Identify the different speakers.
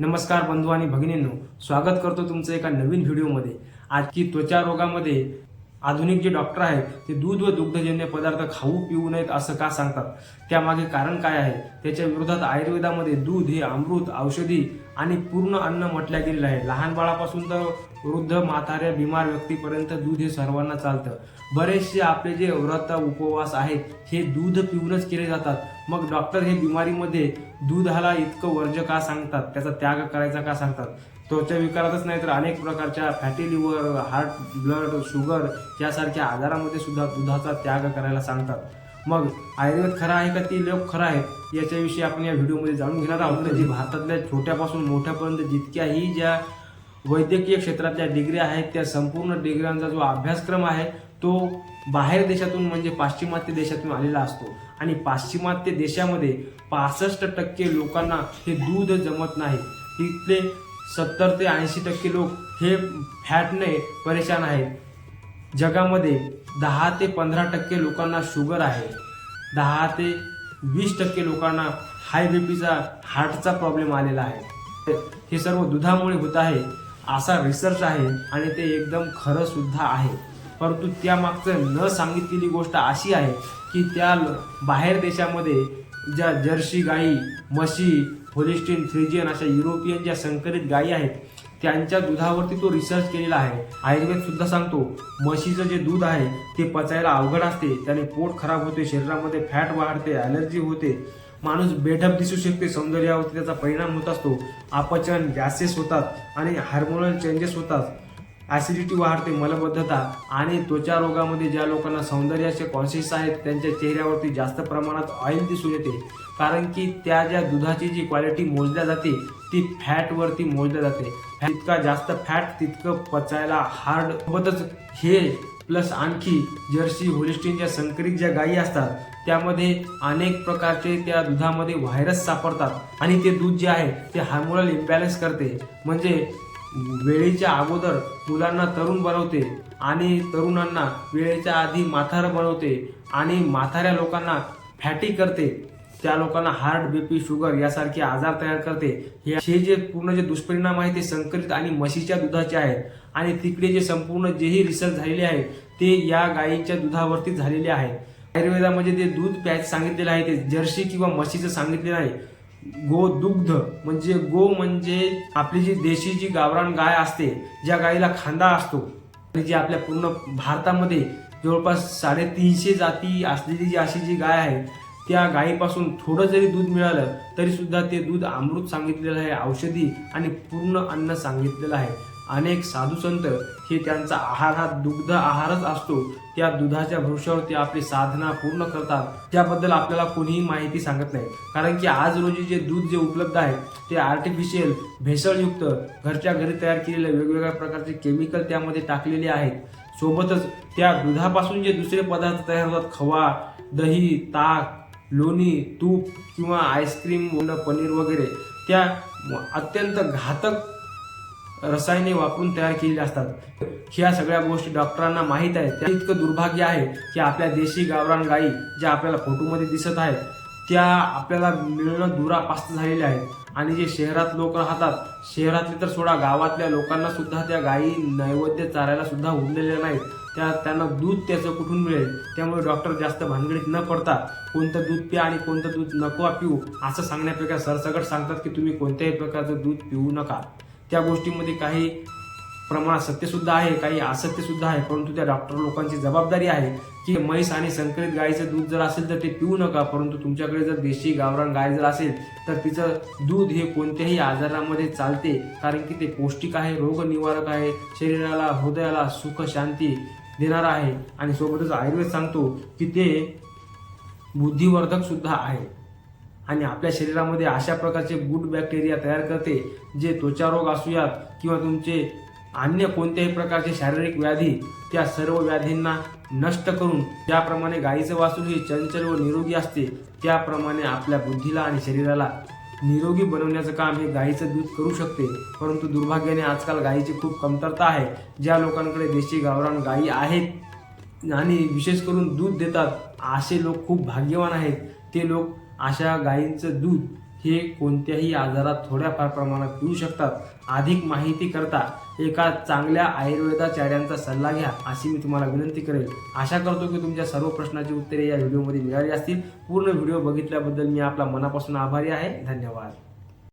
Speaker 1: नमस्कार बंधू आणि भगिनींनो स्वागत करतो तुमचं एका नवीन व्हिडिओमध्ये. आज की त्वचा रोगामध्ये आधुनिक जे डॉक्टर आहेत ते दूध व दुग्धजन्य पदार्थ खाऊ पिऊ नयेत असं का सांगतात? त्यामागे कारण काय आहे? त्याच्या विरोधात आयुर्वेदामध्ये दूध हे अमृत औषधी आणि पूर्ण अन्न म्हटल्या गेलेलं आहे. लहान बाळापासून तर वृद्ध म्हाताऱ्या बिमार व्यक्तीपर्यंत दूध हे सर्वांना चालतं. बरेचसे आपले जे व्रत उपवास आहेत हे दूध पिऊनच केले जातात. मग डॉक्टर हे बिमारीमध्ये दुधाला इतकं वर्ज्य का सांगतात? त्याचा त्याग करायचा का सांगतात? त्वचा विकारातच नाही तर अनेक प्रकारच्या fatty liver heart blood sugar यासारख्या आजारामध्ये सुद्धा दुधाचा त्याग करायला सांगतात. मग आयुर्वेद खरा आहे का ती लोक खरं आहे याच्याविषयी आपण या व्हिडिओमध्ये जाणून घेणार आहोत. जी भारतातल्या छोट्यापासून मोठ्यापर्यंत जितक्याही ज्या वैद्यकीय क्षेत्रातल्या डिग्र्या आहेत त्या संपूर्ण डिग्र्यांचा जो अभ्यासक्रम आहे तो बाहेर देशातून म्हणजे पाश्चिमात्य देशातून आलेला असतो. आणि पाश्चिमात्य देशामध्ये पासष्ट टक्के लोकांना हे दूध जमत नाही. तिथले सत्तर ते ऐंशी टक्के लोक हे फॅटने परेशान आहेत. जगामध्ये दहा ते पंधरा टक्के लोकांना शुगर आहे. दहा ते वीस टक्के लोकांना हाय बीपीचा हार्टचा प्रॉब्लेम आलेला आहे. हे सर्व दुधामुळे होत आहे असा रिसर्च आहे आणि ते एकदम खरंसुद्धा आहे. परंतु त्यामागचं न सांगितलेली गोष्ट अशी आहे की त्या ल- बाहेर देशामध्ये ज्या जर्सी गाई म्हशी होलिस्टीन फ्रिजियन अशा युरोपियन ज्या संकरित गायी आहेत त्यांच्या दुधावरती तो रिसर्च केलेला आहे. आयुर्वेद सुद्धा सांगतो म्हशीचं जे दूध आहे ते पचायला अवघड असते त्याने पोट खराब होते शरीरामध्ये फॅट वाढते ॲलर्जी होते. माणूस बेढप दिसू शकते सौंदर्यावरती त्याचा परिणाम होत असतो. अपचन गॅसेस होतात आणि हार्मोनल चेंजेस होतात. ॲसिडिटी वाढते मलबद्धता आणि त्वचा रोगामध्ये ज्या लोकांना सौंदर्याचे कॉन्शियस आहेत त्यांच्या चेहऱ्यावरती जास्त प्रमाणात ऑइल दिसून येते. कारण की त्या ज्या दुधाची जी क्वालिटी मोजल्या जाते ती फॅटवरती मोजल्या जाते. जितका जास्त फॅट तितकं पचायला हार्ड सोबतच हे प्लस आणखी जर्सी होलिस्टीनच्या संकरित ज्या गायी असतात त्यामध्ये अनेक प्रकारचे त्या दुधामध्ये व्हायरस सापडतात. आणि ते दूध जे आहे ते हार्मोनल इम्बॅलन्स करते. म्हणजे वेळेच्या अगोदर मुलांना तरुण बनवते आणि तरुणांना वेळेच्या आधी म्हातारं बनवते आणि म्हाताऱ्या लोकांना फॅटी करते. त्या लोकांना हार्ट बीपी शुगर यासारखे आजार तयार करते. हे हे जे पूर्ण जे दुष्परिणाम आहे ते संकलित आणि म्हशीच्या दुधाचे आहेत. आणि तिकडे जे संपूर्ण जेही रिसर्च झालेले आहे ते या गायीच्या दुधावरती झालेले आहे. आयुर्वेदामध्ये ते दूध प्यायचं सांगितलेलं आहे ते जर्सी किंवा म्हशीचं सांगितलेलं आहे. गो दुग्ध म्हणजे गो म्हणजे आपली जी देशी जी गावरान गाय असते ज्या गायीला खांदा असतो. आणि जी आपल्या पूर्ण भारतामध्ये जवळपास साडेतीनशे जाती असलेली जी अशी जी गाय आहे त्या गायीपासून थोडं जरी दूध मिळालं तरीसुद्धा ते दूध अमृत सांगितलेलं आहे औषधी आणि पूर्ण अन्न सांगितलेलं आहे. अनेक साधूसंत हे त्यांचा आहार हा दुग्ध आहारच असतो. त्या दुधाच्या भरोश्यावर ते आपली साधना पूर्ण करतात. त्याबद्दल आपल्याला कोणीही माहिती सांगत नाही. कारण की आज रोजी जे दूध जे उपलब्ध आहे ते आर्टिफिशियल भेसळयुक्त घरच्या घरी तयार केलेले वेगवेगळ्या प्रकारचे केमिकल त्यामध्ये टाकलेले आहेत. सोबतच त्या दुधापासून जे दुसरे पदार्थ तयार होतात खवा दही ताक लोणी तूप किंवा आईस्क्रीम पनीर वगैरे त्या अत्यंत घातक रसायने वापरून तयार केलेली असतात. ह्या सगळ्या गोष्टी डॉक्टरांना माहीत आहेत. त्या इतकं दुर्भाग्य आहे की आपल्या देशी गावरान गायी ज्या आपल्याला फोटोमध्ये दिसत आहेत त्या आपल्याला मिळणं दुरापास्त झालेल्या आहेत. आणि जे शहरात लोक राहतात शहरातले तर सोडा गावातल्या लोकांना सुद्धा त्या गायी नैवेद्य चारायला सुद्धा उरलेल्या नाहीत. त्या त्यांना दूध त्याचं कुठून मिळेल? त्यामुळे डॉक्टर जास्त भानगडीत न पडता कोणतं दूध प्या आणि कोणतं दूध नको पिऊ असं सांगण्यापेक्षा सरसकट सांगतात की तुम्ही कोणत्याही प्रकारचं दूध पिऊ नका. त्या गोष्टीमध्ये काही प्रमाणात सत्यसुद्धा आहे काही असत्यसुद्धा आहे परंतु त्या डॉक्टर लोकांची जबाबदारी आहे की म्हैस आणि संकरित गायीचं दूध जर असेल तर ते पिऊ नका परंतु तुमच्याकडे जर देशी गावरान गाय जर असेल तर तिचं दूध हे कोणत्याही आजारामध्ये चालते कारण की ते पौष्टिक आहे रोगनिवारक आहे शरीराला हृदयाला सुख शांती देणार आहे. आणि सोबतच आयुर्वेद सांगतो की ते बुद्धिवर्धक सुद्धा आहे. आणि आपल्या शरीरामध्ये अशा प्रकारचे गुड बॅक्टेरिया तयार करते जे त्वचा रोग असूयात किंवा तुमचे अन्य कोणत्याही प्रकारचे शारीरिक व्याधी त्या सर्व व्याधींना नष्ट करून ज्याप्रमाणे गायीचं वासरू हे चंचल व निरोगी असते त्याप्रमाणे आपल्या बुद्धीला आणि शरीराला निरोगी बनवण्याचं काम हे गायीचं दूध करू शकते. परंतु दुर्भाग्याने आजकाल गायीची खूप कमतरता आहे. ज्या लोकांकडे देशी गावरान गायी आहेत आणि विशेष करून दूध देतात असे लोक खूप भाग्यवान आहेत. ते लोक अशा गायींचं दूध हे कोणत्याही आजारात थोड्याफार प्रमाणात पिऊ शकतात. अधिक माहिती करता एका चांगल्या आयुर्वेदाचार्यांचा सल्ला घ्या अशी मी तुम्हाला विनंती करेल. आशा करतो की तुमच्या सर्व प्रश्नाची उत्तरे या व्हिडिओमध्ये मिळाली असतील. पूर्ण व्हिडिओ बघितल्याबद्दल मी आपला मनापासून आभारी आहे. धन्यवाद.